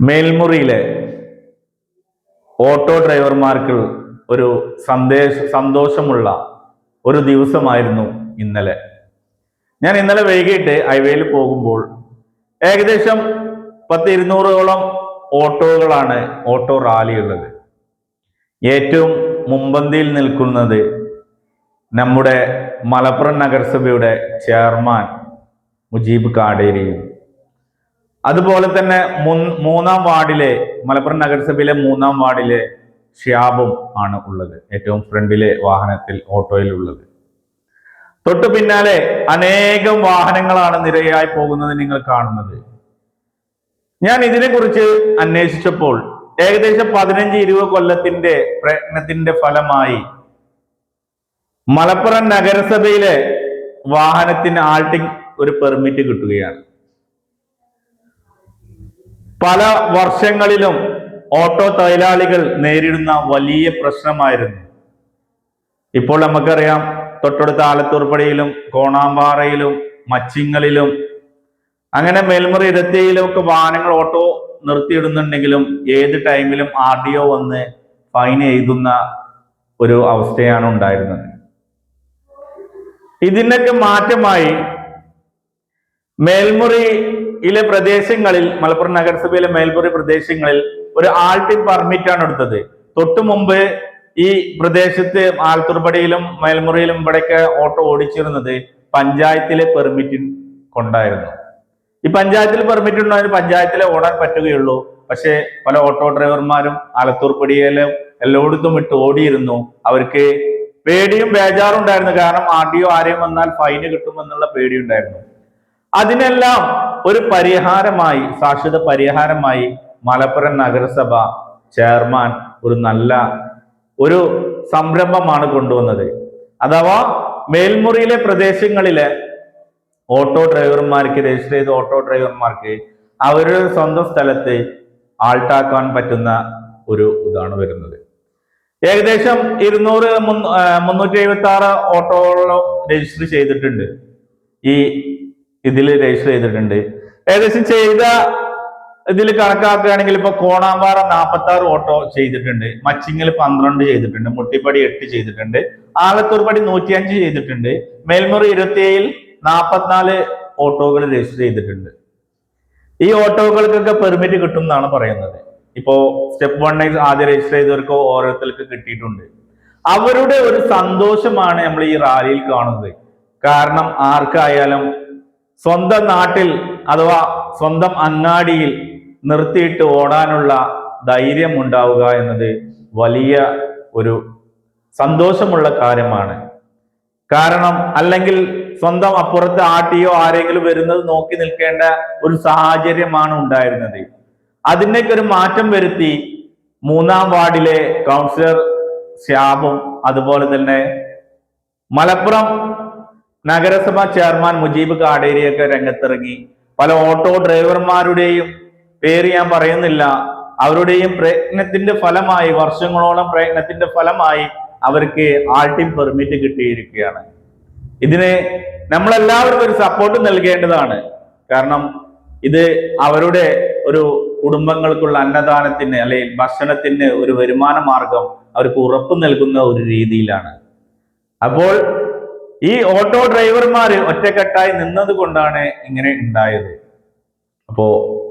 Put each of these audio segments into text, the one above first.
മേൽമുറിയിലെ auto ഡ്രൈവർമാർക്ക് ഒരു സന്ദേശ സന്തോഷമുള്ള ഒരു ദിവസമായിരുന്നു ഇന്നലെ. ഞാൻ ഇന്നലെ വൈകിട്ട് ഹൈവേയിൽ പോകുമ്പോൾ ഏകദേശം പത്ത് ഇരുന്നൂറോളം ഓട്ടോകളാണ് ഓട്ടോ റാലി ഉള്ളത് ഏറ്റവും മുമ്പന്തിയിൽ നിൽക്കുന്നത് നമ്മുടെ മലപ്പുറം നഗരസഭയുടെ ചെയർമാൻ മുജീബ് കാടേരിയും അതുപോലെ തന്നെ മൂന്നാം വാർഡിലെ മലപ്പുറം നഗരസഭയിലെ മൂന്നാം വാർഡിലെ ഷ്യാബും ആണ് ഉള്ളത്. ഏറ്റവും ഫ്രണ്ടിലെ വാഹനത്തിൽ ഓട്ടോയിൽ ഉള്ളത് തൊട്ടു പിന്നാലെ അനേകം വാഹനങ്ങളാണ് നിരയായി പോകുന്നത് നിങ്ങൾ കാണുന്നത്. ഞാൻ ഇതിനെക്കുറിച്ച് അന്വേഷിച്ചപ്പോൾ ഏകദേശം പതിനഞ്ച് ഇരുപത് കൊല്ലത്തിന്റെ പ്രയത്നത്തിന്റെ ഫലമായി മലപ്പുറം നഗരസഭയിലെ വാഹനത്തിന് ആൾട്ടിങ് ഒരു പെർമിറ്റ് കിട്ടുകയാണ്. പല വർഷങ്ങളിലും ഓട്ടോ തൊഴിലാളികൾ നേരിടുന്ന വലിയ പ്രശ്നമായിരുന്നു. ഇപ്പോൾ നമുക്കറിയാം തൊട്ടടുത്ത ആലത്തൂർപ്പടിയിലും കോണാമ്പാറയിലും മച്ചിങ്ങളിലും അങ്ങനെ മേൽമുറി ഇരത്തിയിലും ഒക്കെ വാഹനങ്ങൾ ഓട്ടോ നിർത്തിയിടുന്നുണ്ടെങ്കിലും ഏത് ടൈമിലും ആർ ഡി ഒ വന്ന് ഫൈൻ എഴുതുന്ന ഒരു അവസ്ഥയാണ് ഉണ്ടായിരുന്നത്. ഇതിനൊക്കെ മാറ്റമായി മേൽമുറിയിലെ പ്രദേശങ്ങളിൽ മലപ്പുറം നഗരസഭയിലെ മേൽപുറി പ്രദേശങ്ങളിൽ ഒരു ആൾട്ടിൻ പെർമിറ്റ് ആണ് എടുത്തത്. തൊട്ടു മുമ്പ് ഈ പ്രദേശത്ത് ആൽത്തുർപ്പടിയിലും മേൽമുറിയിലും ഇവിടെയൊക്കെ ഓട്ടോ ഓടിച്ചിരുന്നത് പഞ്ചായത്തിലെ പെർമിറ്റ് കൊണ്ടായിരുന്നു. ഈ പഞ്ചായത്തിൽ പെർമിറ്റ് ഉണ്ടായിരുന്നു പഞ്ചായത്തിലെ ഓടാൻ പറ്റുകയുള്ളൂ. പക്ഷേ പല ഓട്ടോ ഡ്രൈവർമാരും ആലത്തൂർപ്പടിയിലും എല്ലായിടത്തും ഇട്ട് ഓടിയിരുന്നു. അവർക്ക് പേടിയും ബേജാറും ഉണ്ടായിരുന്നു. കാരണം ആർ ഡി ഒ ആരെയും വന്നാൽ ഫൈന് കിട്ടുമെന്നുള്ള പേടിയുണ്ടായിരുന്നു. അതിനെല്ലാം ഒരു പരിഹാരമായി ശാശ്വത പരിഹാരമായി മലപ്പുറം നഗരസഭ ചെയർമാൻ ഒരു നല്ല ഒരു സംരംഭമാണ് കൊണ്ടുവന്നത്. അഥവാ മേൽമുറിയിലെ പ്രദേശങ്ങളിലെ ഓട്ടോ ഡ്രൈവർമാർക്ക് രജിസ്റ്റർ ചെയ്ത ഓട്ടോ ഡ്രൈവർമാർക്ക് അവരുടെ സ്വന്തം സ്ഥലത്ത് ആൾട്ടാക്കാൻ പറ്റുന്ന ഒരു ഇതാണ് വരുന്നത്. ഏകദേശം ഇരുന്നൂറ് മുന്നൂറ്റി എഴുപത്തി ആറ് ഓട്ടോകളും രജിസ്റ്റർ ചെയ്തിട്ടുണ്ട്. ഈ ഇതിൽ രജിസ്റ്റർ ചെയ്തിട്ടുണ്ട്. ഏകദേശം ചെയ്ത ഇതിൽ കണക്കാക്കുകയാണെങ്കിൽ ഇപ്പൊ കോണാമ്പാറ നാൽപ്പത്തി ആറ് ഓട്ടോ ചെയ്തിട്ടുണ്ട്. മച്ചിങ്ങിൽ പന്ത്രണ്ട് ചെയ്തിട്ടുണ്ട്. മുട്ടിപ്പടി എട്ട് ചെയ്തിട്ടുണ്ട്. ആലത്തൂർപ്പടി നൂറ്റിയഞ്ച് ചെയ്തിട്ടുണ്ട്. മേൽമുറി ഇരുപത്തിയേഴിൽ നാൽപ്പത്തിനാല് ഓട്ടോകൾ രജിസ്റ്റർ ചെയ്തിട്ടുണ്ട്. ഈ ഓട്ടോകൾക്കൊക്കെ പെർമിറ്റ് കിട്ടും എന്നാണ് പറയുന്നത്. ഇപ്പോ സ്റ്റെപ്പ് വൺ ആദ്യം രജിസ്റ്റർ ചെയ്തവർക്ക് ഓരോരുത്തർക്ക് കിട്ടിയിട്ടുണ്ട്. അവരുടെ ഒരു സന്തോഷമാണ് നമ്മൾ ഈ റാലിയിൽ കാണുന്നത്. കാരണം ആർക്കായാലും സ്വന്തം നാട്ടിൽ അഥവാ സ്വന്തം അങ്ങാടിയിൽ നിർത്തിയിട്ട് ഓടാനുള്ള ധൈര്യം ഉണ്ടാവുക എന്നത് വലിയ ഒരു സന്തോഷമുള്ള കാര്യമാണ്. കാരണം അല്ലെങ്കിൽ സ്വന്തം അപ്പുറത്ത് ആട്ടിയോ ആരെങ്കിലും വരുന്നത് നോക്കി നിൽക്കേണ്ട ഒരു സാഹചര്യമാണ് ഉണ്ടായിരുന്നത്. അതിനൊക്കെ ഒരു മാറ്റം വരുത്തി മൂന്നാം വാർഡിലെ കൗൺസിലർ ശ്യാബും അതുപോലെ തന്നെ മലപ്പുറം നഗരസഭ ചെയർമാൻ മുജീബ് കാടേരിയൊക്കെ രംഗത്തിറങ്ങി. പല ഓട്ടോ ഡ്രൈവർമാരുടെയും പേര് ഞാൻ പറയുന്നില്ല. അവരുടെയും പ്രയത്നത്തിന്റെ ഫലമായി വർഷങ്ങളോളം പ്രയത്നത്തിന്റെ ഫലമായി അവർക്ക് ആൾട്ടിൻ പെർമിറ്റ് കിട്ടിയിരിക്കുകയാണ്. ഇതിന് നമ്മളെല്ലാവർക്കും ഒരു സപ്പോർട്ട് നൽകേണ്ടതാണ്. കാരണം ഇത് അവരുടെ ഒരു കുടുംബങ്ങൾക്കുള്ള അന്നദാനത്തിന് അല്ലെങ്കിൽ ഭക്ഷണത്തിന് ഒരു വരുമാന മാർഗം അവർക്ക് ഉറപ്പ് നൽകുന്ന ഒരു രീതിയിലാണ്. അപ്പോൾ ഈ ഓട്ടോ ഡ്രൈവർമാർ ഒറ്റക്കെട്ടായി നിന്നത് കൊണ്ടാണ് ഇങ്ങനെ ഉണ്ടായത്. അപ്പോ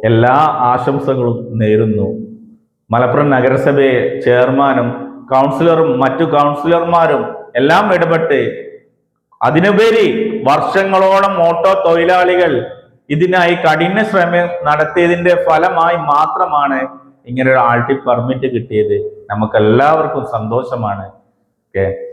എല്ലാ ആശംസകളും നേരുന്നു. മലപ്പുറം നഗരസഭയെ ചെയർമാനും കൗൺസിലറും മറ്റു കൗൺസിലർമാരും എല്ലാം ഇടപെട്ട് അതിനുപരി വർഷങ്ങളോളം ഓട്ടോ തൊഴിലാളികൾ ഇതിനായി കഠിന ശ്രമം നടത്തിയതിന്റെ ഫലമായി മാത്രമാണ് ഇങ്ങനെ ഒരു ആൾട്ടി പെർമിറ്റ് കിട്ടിയത്. നമുക്ക് എല്ലാവർക്കും സന്തോഷമാണ്. ഓക്കെ?